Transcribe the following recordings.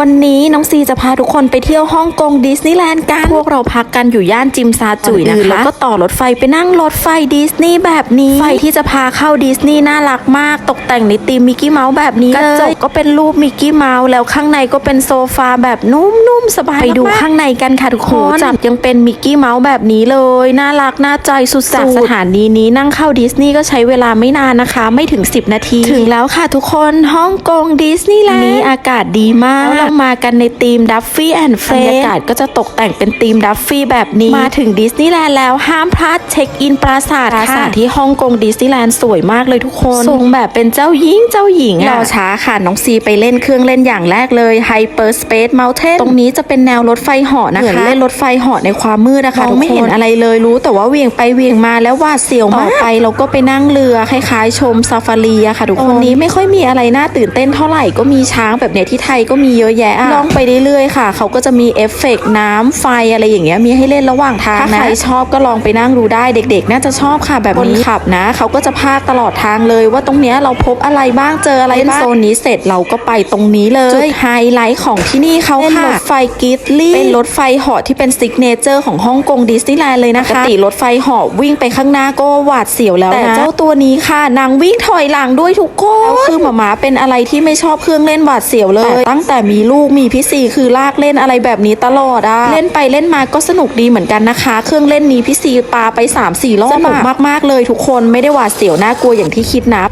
วันนี้น้องซีจะพาทุกคนไปเที่ยวฮ่องกงดิสนีย์แลนด์กัน พวกเราพักกันอยู่ย่านจิมซาจุยนะคะแล้วก็ต่อรถไฟไปนั่งรถไฟดิสนีย์แบบนี้ ไฟที่จะพาเข้าดิสนีย์น่ารักมาก ตกแต่งในธีมมิกกี้เมาส์แบบนี้เลยกระจกก็เป็นรูปมิกกี้เมาส์แล้วข้างในก็เป็นโซฟาแบบนุ่มๆสบายไปดูข้างในกันค่ะทุกคนจับยังเป็นมิกกี้เมาส์แบบนี้เลยน่ารักน่าใจสุดๆจากสถานีนี้นั่งเข้าดิสนีย์ก็ใช้เวลาไม่นานนะคะ ไม่ถึง 10 นาที ถึงแล้วค่ะทุกคนฮ่องกงดิสนีย์แลนด์นี้อากาศดีมากเรามากันในธีมดัฟฟี่แอนด์เฟรบรรยากาศก็จะตกแต่งเป็นธีมดัฟฟี่แบบนี้ มาถึงดิสนีย์แลนด์แล้วห้ามพลาดเช็คอินปราสาทปราสาทที่ฮ่องกงดิสนีย์แลนด์สวยมากเลยทุกคนทรงแบบเป็นเจ้าหญิงเจ้าหญิงอะรอช้าค่ะน้องซีไปเล่นเครื่องเล่นอย่างแรกเลย Hyper Space Mountain ตรงนี้จะเป็นแนวรถไฟเหาะนะคะเหมือนเล่นรถไฟเหาะในความมืดนะคะไม่เห็นอะไรเลยรู้แต่ว่าเหวี่ยงไปเหวี่ยงมาแล้วหวาดเสียวมากต่อไปเราก็ไปนั่งเรือคล้ายๆ ชมซาฟารีอะค่ะทุกคนนี้ไม่ค่อยมีอะไรน่าตื่นเต้นเท่าไหร่ก็มีช้างแบบเนี้ยที่ไทยก็มีเยอะแยะอะลองไปเรื่อยๆค่ะ เขาก็จะมีเอฟเฟกต์น้ำไฟอะไรอย่างเงี้ยมีให้เล่นระหว่างทางนะถ้าใครชอบก็ลองไปนั่งดูได้เด็ก ๆ น่าจะชอบค่ะแบบนี้ขับนะ เขาก็จะพากตลอดทางเลย ว่าตรงเนี้ยเราพบอะไรบ้างเจออะไรบ้างเล่นโซนนี้เสร็จเราก็ไปตรงนี้เลยจุดไฮไลท์ของที่นี่เขาค่ะรถไฟกิตลี่เป็นรถไฟเหาะที่เป็นซิกเนเจอร์ของฮ่องกงดิสนีย์แลนด์เลยนะคะปกติรถไฟเหาะวิ่งไปข้างหน้าก็หวาดเสียวแล้วนะแต่เจ้าตัวนี้ค่ะนางวิ่งถอยหลังด้วยทุกคนแล้วคือหมาหมาเป็นอะไรที่ไม่ชอบเครื่องเล่นหวาดเสียวเลย ตั้งแต่มีลูกมีพี่ซีคือลากเล่นอะไรแบบนี้ตลอดอะเล่นไปเล่นมาก็สนุกดีเหมือนกันนะคะ เครื่องเล่นนี้พี่ซีปาไป3-4รอบสนุกมากๆเลยทุกคนไม่ได้หวาดเสียวน่ากลัวอย่างที่คิดนะ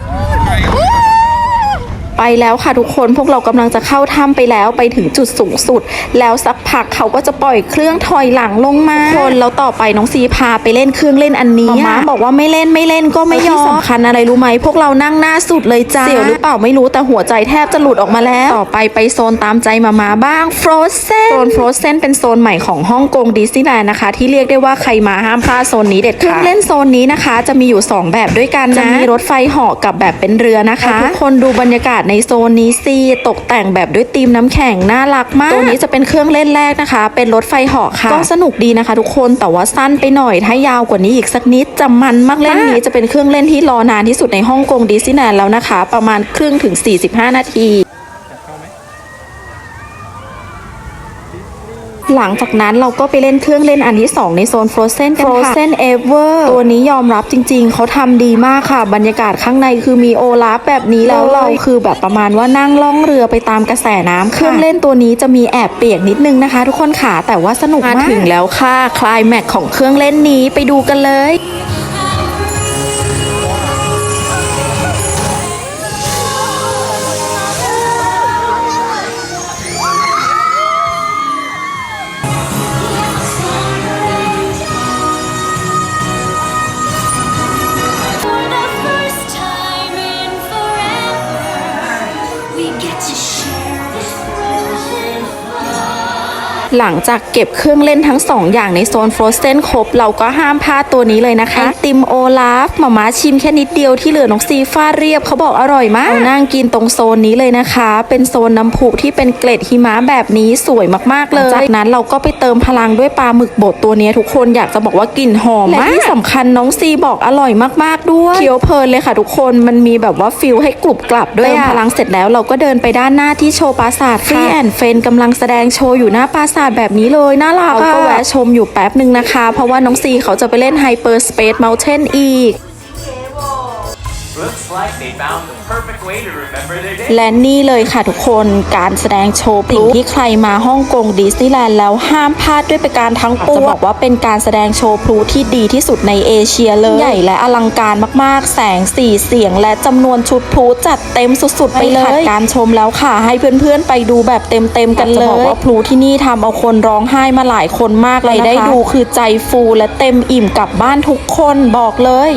ไปแล้วค่ะทุกคนพวกเรากำลังจะเข้าถ้ำไปแล้วไปถึงจุดสูงสุด แล้วสักพักเขาก็จะปล่อยเครื่องถอยหลังลงมาทุกคนแล้วต่อไปน้องซีพาไปเล่นเครื่องเล่นอันนี้มาบอกว่าไม่เล่นไม่เล่นก็ไม่ยอมที่สำคัญอะไรรู้ไหมพวกเรานั่งหน้าสุดเลยจ้าเสียวหรือเปล่าไม่รู้แต่หัวใจแทบจะหลุดออกมาแล้ว ต่อไปไปโซนตามใจมามาบ้างฟรอสเซนโซนฟรอสเซนเป็นโซนใหม่ของฮ่องกงดิสนีย์แลนด์นะคะ ที่เรียกได้ว่าใครมาห้ามพลาดโซนนี้เด็ดขาดเครื่องเล่นโซนนี้นะคะ จะมีอยู่สองแบบด้วยกันนะจะมีรถไฟเหาะกับแบบเป็นเรือนะคะทุกคนดูบรรยากาศในโซนนี้สิตกแต่งแบบด้วยธีมน้ำแข็งน่ารักมากตัวนี้จะเป็นเครื่องเล่นแรกนะคะ เป็นรถไฟเหาะค่ะ ก็สนุกดีนะคะ ทุกคนแต่ว่าสั้นไปหน่อย ถ้ายาวกว่านี้อีกสักนิดจะมันมากเล่นนี้จะเป็นเครื่องเล่นที่รอนานที่สุดในฮ่องกงดิสนีย์แลนด์แล้วนะคะ ประมาณครึ่งถึง 45 นาที ลังจากนั้นเราก็ไปเล่นเครื่องเล่นอันที่ 2 ในโซน Frozen กันค่ะ Frozen Ever ตัวนี้ยอมรับจริง ๆ เขาทำดีมากค่ะ บรรยากาศข้างในคือมีโอลาฟแบบนี้แล้วเราคือแบบประมาณว่านั่งล่องเรือไปตามกระแสน้ำเครื่องเล่นตัวนี้จะมีแอบเปียกนิดนึงนะคะ ทุกคนค่ะแต่ว่าสนุกมากถึงแล้วค่ะคลายแม็กของเครื่องเล่นนี้ไปดูกันเลย หลังจากเก็บเครื่องเล่นทั้ง 2 อย่างในโซน Frozen ครบ เราก็ห้ามพลาดตัวนี้เลยนะคะไอติมโอลาฟหมามาชิมแค่นิดเดียวที่เหลือน้องซีฟาดเรียบเขาบอกอร่อยมากเรานั่งกินตรงโซนนี้เลยนะคะ เป็นโซนน้ำพุที่เป็นเกล็ดหิมะแบบนี้สวยมากๆเลยจากนั้นเราก็ไปเติมพลังด้วยปลาหมึกบดตัวนี้ทุกคนอยากจะบอกว่ากลิ่นหอมและที่สำคัญน้องซีบอกอร่อยมากๆด้วยเคี้ยวเพลินเลยค่ะทุกคนมันมีแบบว่าฟิลให้กรุบกรับด้วยเติมพลังเสร็จแล้วเราก็เดินไปด้านหน้าที่โชว์ปราสาทฟรีแอนเฟนกำลังแสดงโชว์อยู่หน้าปราสาทาศแบบนี้เลยน่ารักเราก็แวะชมอยู่แป๊บหนึ่งนะคะ เพราะว่าน้องซีเขาจะไปเล่นไฮเปอร์สเปซเมลเทนอีก และนี่เลยค่ะทุกคนการแสดงโชว์สิ่งที่ใครมาฮ่องกงดิสนีย์แลนด์แล้วห้ามพลาดด้วยประการทั้งปวงจะบอกว่าเป็นการแสดงโชว์พลุที่ดีที่สุดในเอเชียเลยใหญ่และอลังการมากๆ แสงสีเสียง และจำนวนชุดพลุจัดเต็มสุดๆ ไปเลยขัดการชมแล้วค่ะให้เพื่อนๆไปดูแบบเต็มๆกันเลยจะบอกว่าพลุที่นี่ทำเอาคนร้องไห้มาหลายคนมากเลยได้ดูคือใจฟูและเต็มอิ่มกลับบ้านทุกคนบอกเลย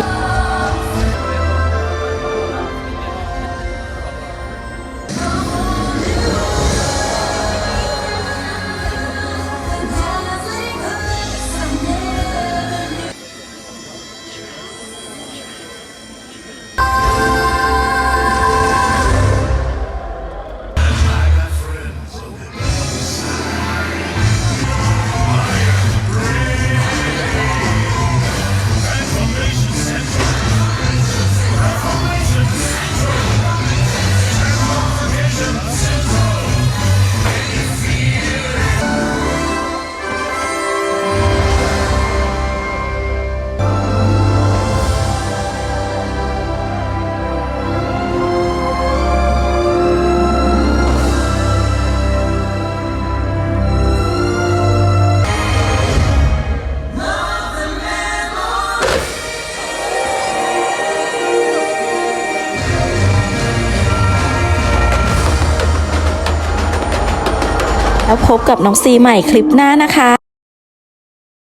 แล้วพบกับน้องซีใหม่คลิปหน้านะคะ